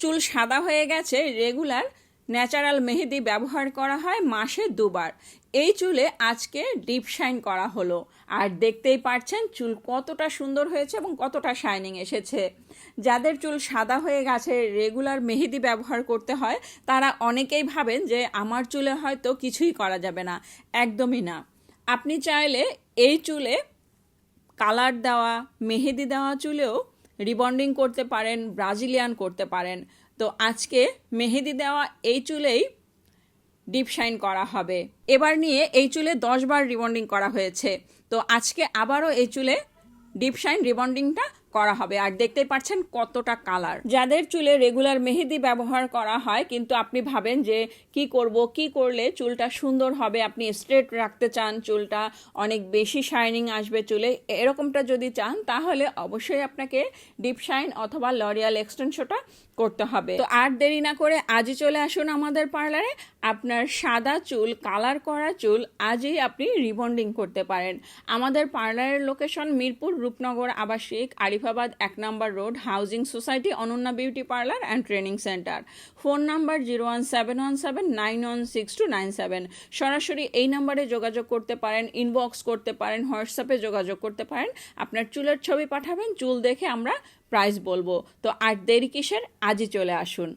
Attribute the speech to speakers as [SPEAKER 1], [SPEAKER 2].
[SPEAKER 1] চুল সাদা হয়ে গেছে রেগুলার ন্যাচারাল মেহেদি ব্যবহার করা হয় মাসে দুবার। এই চুলে আজকে ডিপ শাইন করা হলো। আর দেখতেই পাচ্ছেন চুল কতটা সুন্দর হয়েছে এবং কতটা শাইনিং এসেছে। যাদের চুল সাদা হয়ে গেছে রেগুলার মেহেদি ব্যবহার করতে হয়, তারা অনেকেই ভাবেন যে আমার চুলে হয়তো কিছুই করা যাবে না। একদমই না। আপনি চাইলে এই চুলে কালার দেওয়া, মেহেদি দেওয়া চুলেও রিবন্ডিং করতে পারেন, ব্রাজিলিয়ান করতে পারেন। তো আজকে মেহেদি দেওয়া এই চুলেই ডিপ শাইন করা হবে। এবার নিয়ে এই চুলে দশ বার রিবন্ডিং করা হয়েছে। তো আজকে আবারও এই চুলে ডিপ শাইন, রিবন্ডিংটা করা হবে। আর দেখতেই পাচ্ছেন কতটা কালার যাদের চুলে রেগুলার মেহেদি ব্যবহার করা হয়, কিন্তু আপনি ভাবেন যে কি করব, কি করলে চুলটা সুন্দর হবে, আপনি স্ট্রেট রাখতে চান চুলটা, অনেক বেশি শাইনিং আসবে চুলে, এরকমটা যদি চান, তাহলে অবশ্যই আপনাকে ডিপ শাইন অথবা লরিয়াল এক্সটেনশনটা করতে হবে। তো আর দেরি না করে আজই চলে আসুন আমাদের পার্লারে আপনার সাদা চুল কালার করা চুল আজই আপনি রিবন্ডিং করতে পারেন। আমাদের পার্লারের লোকেশন মিরপুর রূপনগর আবাসিক আরিফাবাদ এক নম্বর road, housing society, Ananya beauty parlour and training centre. Phone number zero one seven one seven nine one six two nine seven. সরাসরি এই নাম্বারে যোগাযোগ করতে পারেন ইনবক্স করতে পারেন, হোয়াটসঅ্যাপে যোগাযোগ করতে পারেন। আপনার চুলের ছবি পাঠাবেন, চুল দেখে আমরা প্রাইস বলব। তো আর দেরি কিসের? আজই চলে আসুন।